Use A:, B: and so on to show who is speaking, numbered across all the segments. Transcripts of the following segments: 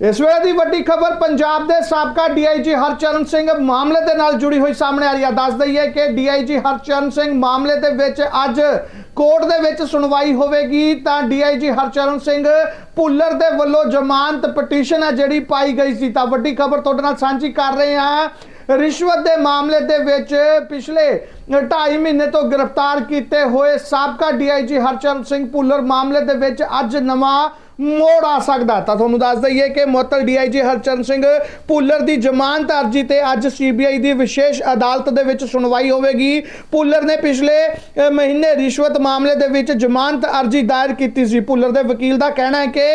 A: ਇਸ ਵੇਲੇ ਦੀ ਵੱਡੀ ਖਬਰ ਪੰਜਾਬ ਦੇ ਸਾਬਕਾ ਡੀਆਈਜੀ ਹਰਚਰਨ ਸਿੰਘ ਮਾਮਲੇ ਦੇ ਨਾਲ ਜੁੜੀ ਹੋਈ ਸਾਹਮਣੇ ਆ ਰਹੀ ਹੈ ਦੱਸ ਦਈਏ ਕਿ ਡੀਆਈਜੀ ਹਰਚਰਨ ਸਿੰਘ ਮਾਮਲੇ ਦੇ ਵਿੱਚ ਅੱਜ ਕੋਰਟ ਦੇ ਵਿੱਚ ਸੁਣਵਾਈ ਹੋਵੇਗੀ ਤਾਂ ਡੀਆਈਜੀ ਹਰਚਰਨ ਸਿੰਘ ਭੁੱਲਰ ਦੇ ਵੱਲੋਂ ਜ਼ਮਾਨਤ ਪਟੀਸ਼ਨ ਹੈ ਜਿਹੜੀ ਪਾਈ ਗਈ ਸੀ। ਤਾਂ ਵੱਡੀ ਖਬਰ ਤੁਹਾਡੇ ਨਾਲ ਸਾਂਝੀ ਕਰ ਰਹੇ ਹਾਂ ਰਿਸ਼ਵਤ ਦੇ ਮਾਮਲੇ ਦੇ ਵਿੱਚ ਪਿਛਲੇ 2.5 ਮਹੀਨੇ ਤੋਂ ਗ੍ਰਿਫਤਾਰ ਕੀਤੇ ਹੋਏ ਸਾਬਕਾ ਡੀਆਈਜੀ ਹਰਚਰਨ ਸਿੰਘ ਭੁੱਲਰ ਮਾਮਲੇ ਦੇ ਵਿੱਚ ਅੱਜ ਨਵਾਂ ਮੋੜ ਆ ਸਕਦਾ। ਤਾਂ ਤੁਹਾਨੂੰ ਦੱਸ ਦਈਏ ਕਿ ਮੁਅੱਤਲ ਡੀਆਈਜੀ ਹਰਚਰਨ ਸਿੰਘ ਭੁੱਲਰ ਦੀ ਜ਼ਮਾਨਤ ਅਰਜੀ ਤੇ ਅੱਜ ਸੀਬੀਆਈ ਦੀ ਵਿਸ਼ੇਸ਼ ਅਦਾਲਤ ਦੇ ਵਿੱਚ ਸੁਣਵਾਈ ਹੋਵੇਗੀ। ਭੁੱਲਰ ਨੇ ਪਿਛਲੇ ਮਹੀਨੇ ਰਿਸ਼ਵਤ ਮਾਮਲੇ ਦੇ ਵਿੱਚ ਜ਼ਮਾਨਤ ਅਰਜੀ ਦਾਇਰ ਕੀਤੀ ਸੀ। ਭੁੱਲਰ ਦੇ ਵਕੀਲ ਦਾ ਕਹਿਣਾ ਹੈ ਕਿ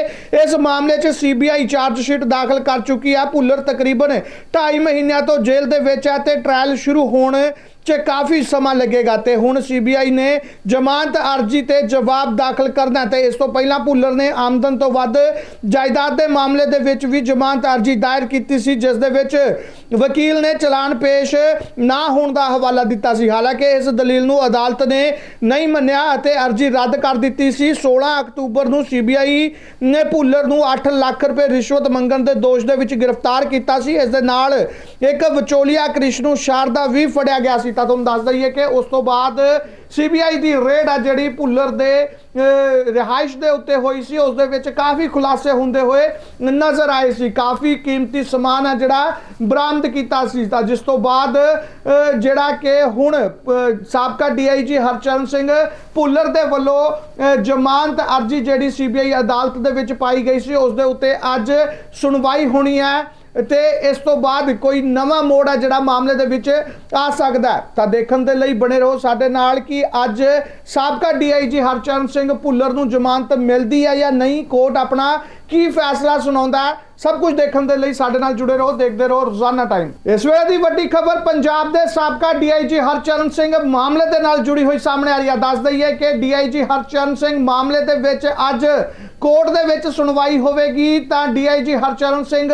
A: ਇਸ ਮਾਮਲੇ 'ਚ ਸੀਬੀਆਈ ਚਾਰਜ ਸ਼ੀਟ ਦਾਖਲ ਕਰ ਚੁੱਕੀ ਹੈ ਭੁੱਲਰ ਤਕਰੀਬਨ 2.5 ਮਹੀਨਿਆਂ ਤੋਂ ਜੇਲ੍ਹ ਦੇ ਵਿੱਚ ਹੈ ਤੇ ਟ੍ਰਾਇਲ ਸ਼ੁਰੂ ਹੋਣ 'ਚ ਕਾਫੀ ਸਮਾਂ ਲੱਗੇਗਾ ਤੇ ਹੁਣ ਸੀਬੀਆਈ ਨੇ ਜ਼ਮਾਨਤ ਅਰਜੀ ਤੇ ਜਵਾਬ ਦਾਖਲ ਕਰਨਾ ਹੈ ਤੇ ਇਸ ਤੋਂ ਪਹਿਲਾਂ ਭੁੱਲਰ ਨੇ ਆਮਦਨ ਤੋਂ ਵੱਧ ਜਾਇਦਾਦ ਦੇ ਮਾਮਲੇ ਦੇ ਵਿੱਚ ਵੀ ਜ਼ਮਾਨਤ ਅਰਜੀ ਦਾਇਰ ਕੀਤੀ ਸੀ, ਜਿਸ ਦੇ ਵਿੱਚ ਵਕੀਲ ਨੇ ਚਲਾਨ ਪੇਸ਼ ਨਾ ਹੋਣ ਦਾ ਹਵਾਲਾ ਦਿੱਤਾ ਸੀ। ਹਾਲਾਂਕਿ ਇਸ ਦਲੀਲ ਨੂੰ ਅਦਾਲਤ ਨੇ ਨਹੀਂ ਮੰਨਿਆ ਅਤੇ ਅਰਜੀ ਰੱਦ ਕਰ ਦਿੱਤੀ ਸੀ। 16 ਅਕਤੂਬਰ ਨੂੰ ਸੀਬੀਆਈ ਨੇ ਭੁੱਲਰ ਨੂੰ 8 ਲੱਖ ਰੁਪਏ ਰਿਸ਼ਵਤ ਮੰਗਣ ਦੇ ਦੋਸ਼ ਦੇ ਵਿੱਚ ਗ੍ਰਿਫਤਾਰ ਕੀਤਾ ਸੀ। ਇਸ ਦੇ ਨਾਲ ਇੱਕ ਵਿਚੋਲੀਆ ਕ੍ਰਿਸ਼ਨੂ ਸ਼ਾਰਦਾ ਵੀ ਫੜਿਆ ਗਿਆ ਸੀ। ਤਾਂ ਤੁਹਾਨੂੰ ਦੱਸ ਦਈਏ ਕਿ ਉਸ ਤੋਂ ਬਾਅਦ ਸੀਬੀਆਈ ਦੀ ਰੇਡ ਆ ਜਿਹੜੀ ਭੁੱਲਰ ਦੇ ਰਿਹਾਇਸ਼ ਦੇ ਉੱਤੇ ਹੋਈ ਸੀ ਉਸ ਦੇ ਵਿੱਚ ਕਾਫੀ ਖੁਲਾਸੇ ਹੁੰਦੇ ਹੋਏ ਨਜ਼ਰ ਆਏ ਸੀ। ਕਾਫੀ ਕੀਮਤੀ ਸਮਾਨ ਆ ਜਿਹੜਾ ਬਰਾਮਦ ਕੀਤਾ ਸੀ। ਤਾਂ ਜਿਸ ਤੋਂ ਬਾਅਦ ਜਿਹੜਾ ਕਿ ਹੁਣ ਅਹ, ਸਾਬਕਾ ਡੀਆਈਜੀ ਹਰਚਰਨ ਸਿੰਘ ਭੁੱਲਰ ਦੇ ਵੱਲੋਂ ਜ਼ਮਾਨਤ ਅਰਜੀ ਜਿਹੜੀ ਸੀਬੀਆਈ ਅਦਾਲਤ ਦੇ ਵਿੱਚ ਪਾਈ ਗਈ ਸੀ ਉਸ ਦੇ ਉੱਤੇ ਅੱਜ ਸੁਣਵਾਈ ਹੋਣੀ ਹੈ। ਤੇ ਇਸ ਤੋਂ ਬਾਅਦ ਕੋਈ ਨਵਾਂ ਮੋੜ ਆ ਜਿਹੜਾ ਮਾਮਲੇ ਦੇ ਵਿੱਚ ਆ ਸਕਦਾ ਤਾਂ ਦੇਖਣ ਦੇ ਲਈ ਬਣੇ ਰਹੋ ਸਾਡੇ ਨਾਲ ਕਿ ਅੱਜ ਸਾਬਕਾ ਡੀਆਈਜੀ ਹਰਚਰਨ ਸਿੰਘ ਭੁੱਲਰ ਨੂੰ ਜ਼ਮਾਨਤ ਮਿਲਦੀ ਹੈ ਜਾਂ ਨਹੀਂ? ਕੋਰਟ ਆਪਣਾ ਕੀ ਫੈਸਲਾ ਸੁਣਾਉਂਦਾ ਸਭ ਕੁਝ ਦੇਖਣ ਦੇ ਲਈ ਸਾਡੇ ਨਾਲ ਜੁੜੇ ਰਹੋ, ਦੇਖਦੇ ਰਹੋ ਰੋਜ਼ਾਨਾ ਟਾਈਮ ਇਸ ਵੇਲੇ ਦੀ ਵੱਡੀ ਖਬਰ, ਪੰਜਾਬ ਦੇ ਸਾਬਕਾ ਡੀਆਈਜੀ ਹਰਚਰਨ ਸਿੰਘ ਮਾਮਲੇ ਦੇ ਨਾਲ ਜੁੜੀ ਹੋਈ ਸਾਹਮਣੇ ਆ ਰਹੀ ਹੈ ਦੱਸ ਦਈਏ ਕਿ ਡੀਆਈਜੀ ਹਰਚਰਨ ਸਿੰਘ ਮਾਮਲੇ ਦੇ ਵਿੱਚ ਅੱਜ ਕੋਰਟ ਦੇ ਵਿੱਚ ਸੁਣਵਾਈ ਹੋਵੇਗੀ, ਤਾਂ ਡੀਆਈਜੀ ਹਰਚਰਨ ਸਿੰਘ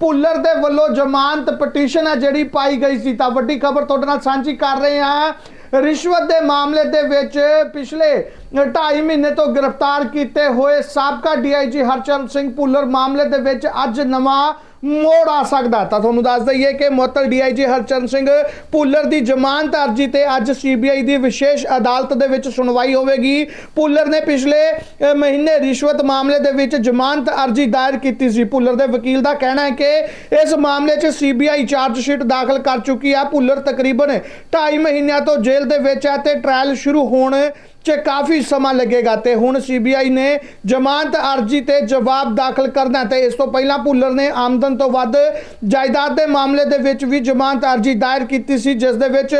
A: ਭੁੱਲਰ ਦੇ ਵੱਲੋਂ ਜ਼ਮਾਨਤ ਪਟੀਸ਼ਨ ਹੈ ਜਿਹੜੀ ਪਾਈ ਗਈ ਸੀ। ਤਾਂ ਵੱਡੀ ਖਬਰ ਤੁਹਾਡੇ ਨਾਲ ਸਾਂਝੀ ਕਰ ਰਹੇ ਹਾਂ। ਰਿਸ਼ਵਤ ਦੇ ਮਾਮਲੇ ਦੇ ਵਿੱਚ ਪਿਛਲੇ 2.5 ਮਹੀਨੇ ਤੋਂ ਗ੍ਰਿਫਤਾਰ ਕੀਤੇ ਹੋਏ ਸਾਬਕਾ ਡੀਆਈਜੀ ਹਰਚਰਨ ਸਿੰਘ ਭੁੱਲਰ ਮਾਮਲੇ ਦੇ ਵਿੱਚ ਅੱਜ ਨਵਾਂ ਮੋੜ ਆ ਸਕਦਾ। ਤਾਂ ਤੁਹਾਨੂੰ ਦੱਸ ਦਈਏ ਕਿ ਮੁਅੱਤਲ ਡੀਆਈਜੀ ਹਰਚਰਨ ਸਿੰਘ ਭੁੱਲਰ ਦੀ ਜ਼ਮਾਨਤ ਅਰਜੀ ਤੇ ਅੱਜ ਸੀਬੀਆਈ ਦੀ ਵਿਸ਼ੇਸ਼ ਅਦਾਲਤ ਦੇ ਵਿੱਚ ਸੁਣਵਾਈ ਹੋਵੇਗੀ। ਭੁੱਲਰ ਨੇ ਪਿਛਲੇ ਮਹੀਨੇ ਰਿਸ਼ਵਤ ਮਾਮਲੇ ਦੇ ਵਿੱਚ ਜ਼ਮਾਨਤ ਅਰਜੀ ਦਾਇਰ ਕੀਤੀ ਸੀ। ਭੁੱਲਰ ਦੇ ਵਕੀਲ ਦਾ ਕਹਿਣਾ ਹੈ ਕਿ ਇਸ ਮਾਮਲੇ 'ਚ ਸੀਬੀਆਈ ਚਾਰਜ ਸ਼ੀਟ ਦਾਖਲ ਕਰ ਚੁੱਕੀ ਹੈ ਭੁੱਲਰ ਤਕਰੀਬਨ 2.5 ਮਹੀਨਿਆਂ ਤੋਂ ਜੇਲ੍ਹ ਦੇ ਵਿੱਚ ਹੈ ਤੇ ਟ੍ਰਾਇਲ ਸ਼ੁਰੂ ਹੋਣ 'ਚ ਕਾਫੀ ਸਮਾਂ ਲੱਗੇਗਾ ਤੇ ਹੁਣ ਸੀਬੀਆਈ ਨੇ ਜ਼ਮਾਨਤ ਅਰਜੀ ਤੇ ਜਵਾਬ ਦਾਖਲ ਕਰਨਾ ਹੈ ਤੇ ਇਸ ਤੋਂ ਪਹਿਲਾਂ ਭੁੱਲਰ ਨੇ ਆਮਦਨ ਤੋਂ ਵੱਧ ਜਾਇਦਾਦ ਦੇ ਮਾਮਲੇ ਦੇ ਵਿੱਚ ਵੀ ਜ਼ਮਾਨਤ ਅਰਜੀ ਦਾਇਰ ਕੀਤੀ ਸੀ, ਜਿਸ ਦੇ ਵਿੱਚ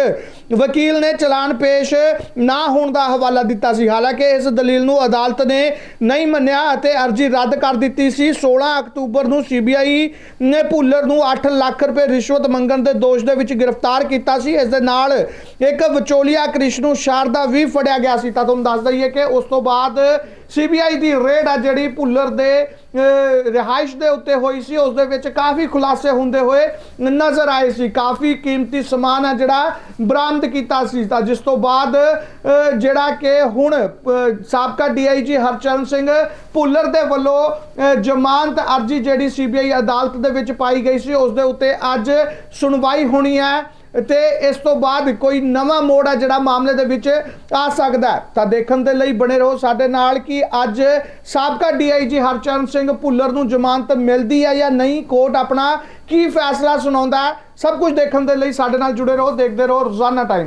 A: ਵਕੀਲ ਨੇ ਚਲਾਨ ਪੇਸ਼ ਨਾ ਹੋਣ ਦਾ ਹਵਾਲਾ ਦਿੱਤਾ ਸੀ। ਹਾਲਾਂਕਿ ਇਸ ਦਲੀਲ ਨੂੰ ਅਦਾਲਤ ਨੇ ਨਹੀਂ ਮੰਨਿਆ ਅਤੇ ਅਰਜੀ ਰੱਦ ਕਰ ਦਿੱਤੀ ਸੀ। 16 ਅਕਤੂਬਰ ਨੂੰ ਸੀਬੀਆਈ ਨੇ ਭੁੱਲਰ ਨੂੰ 8 ਲੱਖ ਰੁਪਏ ਰਿਸ਼ਵਤ ਮੰਗਣ ਦੇ ਦੋਸ਼ ਦੇ ਵਿੱਚ ਗ੍ਰਿਫਤਾਰ ਕੀਤਾ ਸੀ। ਇਸ ਦੇ ਨਾਲ ਇੱਕ ਵਿਚੋਲੀਆ ਕ੍ਰਿਸ਼ਨੂ ਸ਼ਾਰਦਾ ਵੀ ਫੜਿਆ ਗਿਆ ਸੀ। ਤਾਂ ਤੁਹਾਨੂੰ ਦੱਸ ਦਈਏ ਕਿ ਉਸ ਤੋਂ ਬਾਅਦ ਸੀਬੀਆਈ ਦੀ ਰੇਡ ਆ ਜਿਹੜੀ ਭੁੱਲਰ ਦੇ ਰਿਹਾਇਸ਼ ਦੇ ਉੱਤੇ ਹੋਈ ਸੀ ਉਸ ਦੇ ਵਿੱਚ ਕਾਫੀ ਖੁਲਾਸੇ ਹੁੰਦੇ ਹੋਏ ਨਜ਼ਰ ਆਏ ਸੀ। ਕਾਫੀ ਕੀਮਤੀ ਸਮਾਨ ਆ ਜਿਹੜਾ ਬਰਾਮਦ ਕੀਤਾ ਸੀ। ਤਾਂ ਜਿਸ ਤੋਂ ਬਾਅਦ ਜਿਹੜਾ ਕਿ ਹੁਣ ਅਹ, ਸਾਬਕਾ ਡੀਆਈਜੀ ਹਰਚਰਨ ਸਿੰਘ ਭੁੱਲਰ ਦੇ ਵੱਲੋਂ ਜ਼ਮਾਨਤ ਅਰਜੀ ਜਿਹੜੀ ਸੀਬੀਆਈ ਅਦਾਲਤ ਦੇ ਵਿੱਚ ਪਾਈ ਗਈ ਸੀ ਉਸ ਦੇ ਉੱਤੇ ਅੱਜ ਸੁਣਵਾਈ ਹੋਣੀ ਹੈ। ਤੇ ਇਸ ਤੋਂ ਬਾਅਦ ਕੋਈ ਨਵਾਂ ਮੋੜ ਆ ਜਿਹੜਾ ਮਾਮਲੇ ਦੇ ਵਿੱਚ ਆ ਸਕਦਾ ਤਾਂ ਦੇਖਣ ਦੇ ਲਈ ਬਣੇ ਰਹੋ ਸਾਡੇ ਨਾਲ ਕਿ ਅੱਜ ਸਾਬਕਾ ਡੀਆਈਜੀ ਹਰਚਰਨ ਸਿੰਘ ਭੁੱਲਰ ਨੂੰ ਜ਼ਮਾਨਤ ਮਿਲਦੀ ਹੈ ਜਾਂ ਨਹੀਂ। ਕੋਰਟ ਆਪਣਾ ਕੀ ਫੈਸਲਾ ਸੁਣਾਉਂਦਾ ਸਭ ਕੁਝ ਦੇਖਣ ਦੇ ਲਈ ਸਾਡੇ ਨਾਲ ਜੁੜੇ ਰਹੋ, ਦੇਖਦੇ ਰਹੋ ਰੋਜ਼ਾਨਾ ਟਾਈਮ।